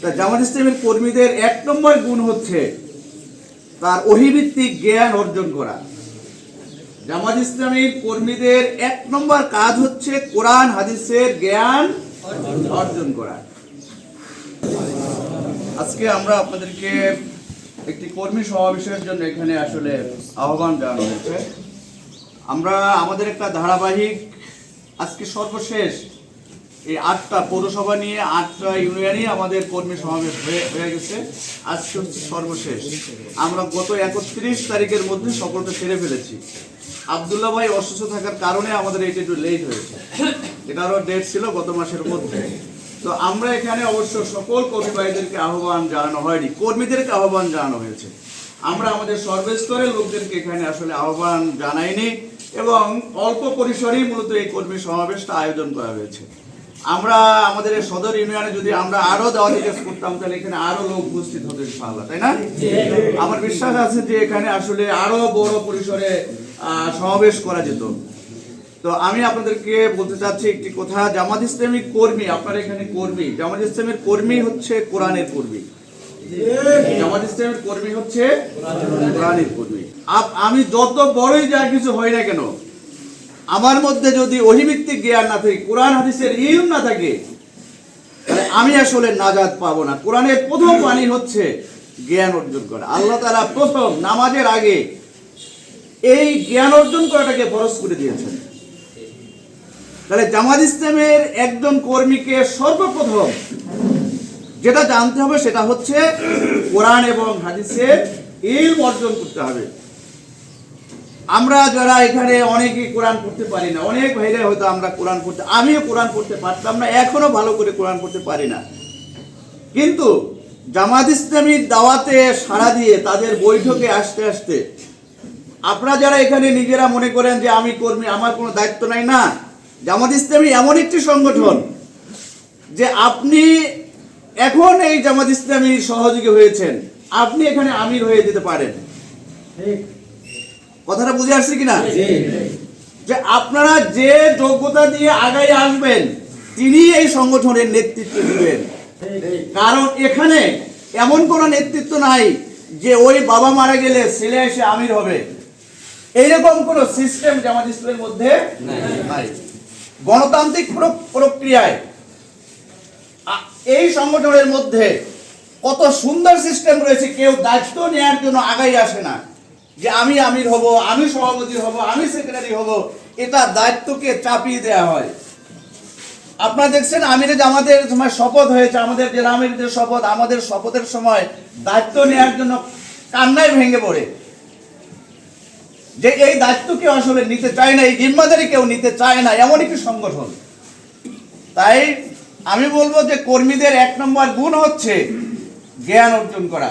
তা জামাত ইসলামের কর্মীদের এক নম্বর গুণ হচ্ছে তার অহিভিত্তিক জ্ঞান অর্জন করা। জামাত ইসলামীর কর্মীদের এক নম্বর কাজ হচ্ছে কোরআন, হাদিসের জ্ঞান অর্জন করা। আজকে আমরা আপনাদেরকে একটি কর্মী সমাবেশের জন্য এখানে আসলে আহ্বান জানানো হয়েছে। আমরা আমাদের একটা ধারাবাহিক, আজকে সর্বশেষ এই আটটা পৌরসভা নিয়ে, আটটা ইউনিয়নই আমাদের কর্মী সমাবেশ হয়ে হয়ে গেছে। আজকে হচ্ছে সর্বশেষ। আমরা গত একত্রিশ তারিখের মধ্যে সকলটা সেরে ফেলেছি। আবদুল্লাহ ভাই অসুস্থ থাকার কারণে আমাদের এটা একটু লেট হয়েছে। এটারও ডেট ছিল গত মাসের মধ্যে। তো আমরা এখানে অবশ্য সকল কর্মী ভাইদেরকে আহ্বান জানানো হয়নি। কর্মীদেরকে আহ্বান জানানো হয়েছে। আমরা আমাদের সর্বস্তরের লোকদেরকে এখানে আসলে আহ্বান জানাইনি এবং অল্প পরিসরেই মূলত এই কর্মী সমাবেশটা আয়োজন করা হয়েছে। আমরা আমাদের সদর ইউনিয়নে যদি আমরা আরও দেওয়া দিকে করতাম তাহলে এখানে আরও লোক উপস্থিত হতো ইনশাআল্লাহ তাই না? আমার বিশ্বাস আছে যে এখানে আসলে আরও বড় পরিসরে সমাবেশ করা যেত। তো আমি আপনাদেরকে বলতে চাচ্ছি একটি কথা জামাত ইসলামী কর্মী আপনার এখানে কর্মী জামাত ইসলামের কর্মী হচ্ছে কোরআনের কর্মী। জামাত ইসলামের কর্মী হচ্ছে কোরআনের কর্মী। আপ- আমি যত বড়ই যা কিছু হয় না কেন আমার মধ্যে যদি অহিভিত্তিক জ্ঞান না থাকে, কোরআন হাদিসের ইলম না থাকে, তাহলে আমি আসলে নাজাদ পাবো না। কোরআনের প্রথম বাণী হচ্ছে জ্ঞান অর্জন করা। আল্লাহ তাআলা প্রথম নামাজের আগে এই জ্ঞান অর্জন করাটাকে ফরজ করে দিয়েছেন। তাহলে জামাত ইসলামের একজন কর্মীকে সর্বপ্রথম যেটা জানতে হবে সেটা হচ্ছে কোরআন এবং হাদিসের ইলম অর্জন করতে হবে। আমরা যারা এখানে অনেকে কোরআন পড়তে পারি না, অনেক ভাইরা হয়তো আমরা কোরআন পড়তে, আমিও কোরআন পড়তে পারতাম না, এখনও ভালো করে কোরআন পড়তে পারি না। কিন্তু জামাত ইসলামীর দাওয়াতে সাড়া দিয়ে তাদের বৈঠকে আসতে আসতে আপনারা যারা এখানে নিজেরা মনে করেন যে আমি কর্মী, আমার কোনো দায়িত্ব নাই, না। জামাত ইসলামী এমন একটি সংগঠন যে আপনি এখন এই জামাত ইসলামীর সহযোগী হয়েছেন, আপনি এখানে আমির হয়ে যেতে পারেন। কথাটা বুঝে আসছে কিনা? যে আপনারা যে যোগ্যতা দিয়ে আগাই আসবেন তিনি এই সংগঠনের নেতৃত্ব দিবেন। কারণ এখানে এমন কোন নেতৃত্ব নাই যে ওই বাবা মারা গেলে ছেলে এসে আমির হবে। এইরকম কোন সিস্টেম জামাত ইসলামের মধ্যে নাই। গণতান্ত্রিক প্রক- প্রক্রিয়ায় এই সংগঠনের মধ্যে কত সুন্দর সিস্টেম রয়েছে কেউ দায়িত্ব নেওয়ার জন্য আগাই আসে না। যে আমি আমির হব, আমি সভাপতি হব, আমি সেক্রেটারি হব, এটা দায়িত্বকে চাপিয়ে দেওয়া হয়। আপনারা দেখছেন, আমিরে আমাদের সময় শপথ হয়েছে, আমাদের জেলা আমিরদের শপথ, আমাদের শপথের সময় দায়িত্ব নেওয়ার জন্য কান্নায় ভেঙে পড়ে। যে এই দায়িত্ব কেউ আসলে নিতে চায় না, এই জিম্মাদারি কেউ নিতে চায় না এমন একটি সংগঠন। তাই আমি বলব যে কর্মীদের এক নম্বর গুণ হচ্ছে জ্ঞান অর্জন করা।